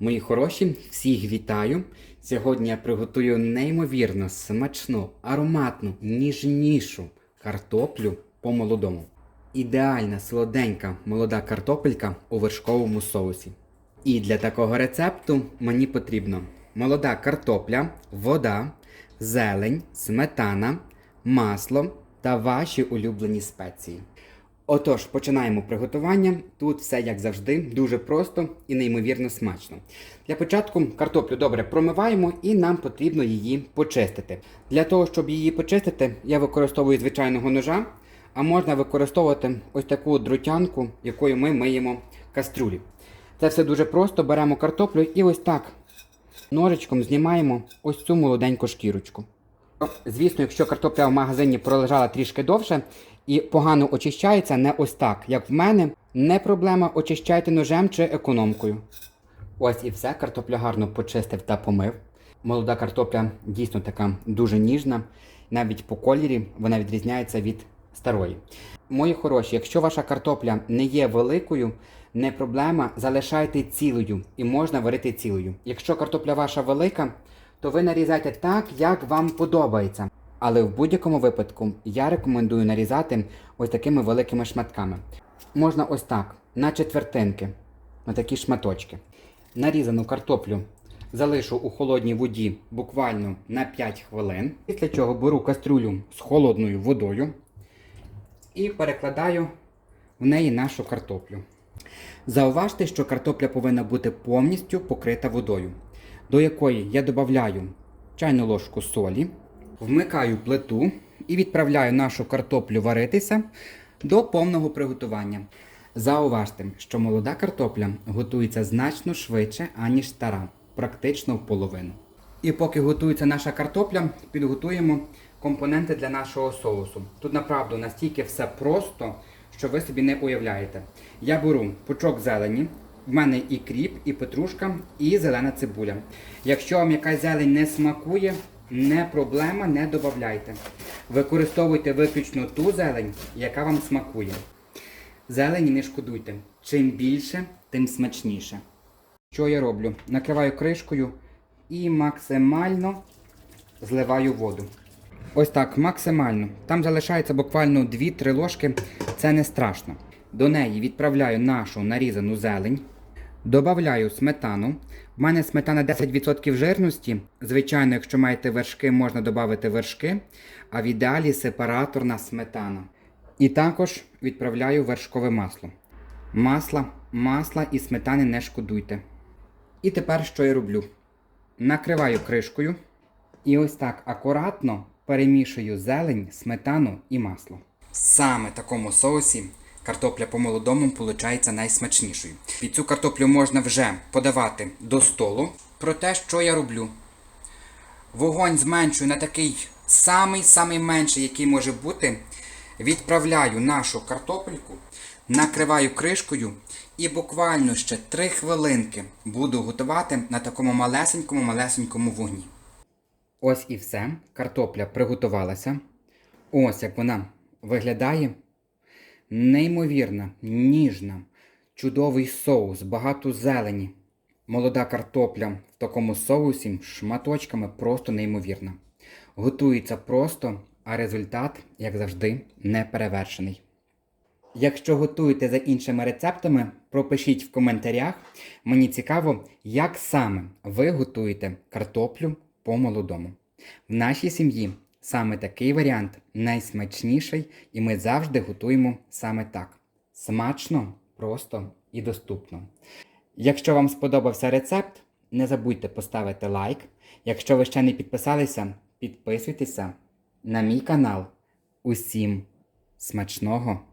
Мої хороші, всіх вітаю! Сьогодні я приготую неймовірно смачну, ароматну, ніжнішу картоплю по-молодому. Ідеальна солоденька молода картопелька у вершковому соусі. І для такого рецепту мені потрібно молода картопля, вода, зелень, сметана, масло та ваші улюблені спеції. Отож, починаємо приготування. Тут все як завжди, дуже просто і неймовірно смачно. Для початку картоплю добре промиваємо і нам потрібно її почистити. Для того, щоб її почистити, я використовую звичайного ножа, а можна використовувати ось таку друтянку, якою ми миємо кастрюлі. Це все дуже просто. Беремо картоплю і ось так ножичком знімаємо ось цю молоденьку шкірочку. Звісно, якщо картопля в магазині пролежала трішки довше і погано очищається, не ось так, як в мене, не проблема, очищайте ножем чи економкою. Ось і все, картопля гарно почистив та помив. Молода картопля дійсно така дуже ніжна, навіть по кольорі вона відрізняється від старої. Мої хороші, якщо ваша картопля не є великою, не проблема, залишайте цілою і можна варити цілою. Якщо картопля ваша велика, то ви нарізайте так, як вам подобається. Але в будь-якому випадку я рекомендую нарізати ось такими великими шматками. Можна ось так, на четвертинки, на такі шматочки. Нарізану картоплю залишу у холодній воді буквально на 5 хвилин. Після чого беру кастрюлю з холодною водою і перекладаю в неї нашу картоплю. Зауважте, що картопля повинна бути повністю покрита водою, до якої я додаю чайну ложку солі, вмикаю плиту і відправляю нашу картоплю варитися до повного приготування. Зауважте, що молода картопля готується значно швидше, аніж стара, практично в половину. І поки готується наша картопля, підготуємо компоненти для нашого соусу. Тут направду настільки все просто, що ви собі не уявляєте. Я беру пучок зелені, в мене і кріп, і петрушка, і зелена цибуля. Якщо вам якась зелень не смакує, не проблема, не додавайте. Використовуйте виключно ту зелень, яка вам смакує. Зелені не шкодуйте. Чим більше, тим смачніше. Що я роблю? Накриваю кришкою і максимально зливаю воду. Ось так, максимально. Там залишається буквально 2-3 ложки, це не страшно. До неї відправляю нашу нарізану зелень. Добавляю сметану. В мене сметана 10% жирності. Звичайно, якщо маєте вершки, можна додати вершки, а в ідеалі сепараторна сметана. І також відправляю вершкове масло. Масла, масла і сметани не шкодуйте. І тепер що я роблю? Накриваю кришкою і ось так акуратно перемішую зелень, сметану і масло. Саме в такому соусі картопля по-молодому виходить найсмачнішою. Під цю картоплю можна вже подавати до столу. Проте, що я роблю? Вогонь зменшую на такий самий-самий менший, який може бути. Відправляю нашу картопельку, накриваю кришкою і буквально ще 3 хвилинки буду готувати на такому малесенькому-малесенькому вогні. Ось і все. Картопля приготувалася. Ось як вона виглядає. Неймовірна, ніжна, чудовий соус, багато зелені. Молода картопля в такому соусі шматочками просто неймовірна. Готується просто, а результат, як завжди, неперевершений. Якщо готуєте за іншими рецептами, пропишіть в коментарях. Мені цікаво, як саме ви готуєте картоплю по-молодому. В нашій сім'ї саме такий варіант найсмачніший, і ми завжди готуємо саме так: смачно, просто і доступно. Якщо вам сподобався рецепт, не забудьте поставити лайк. Якщо ви ще не підписалися, підписуйтеся на мій канал. Усім смачного!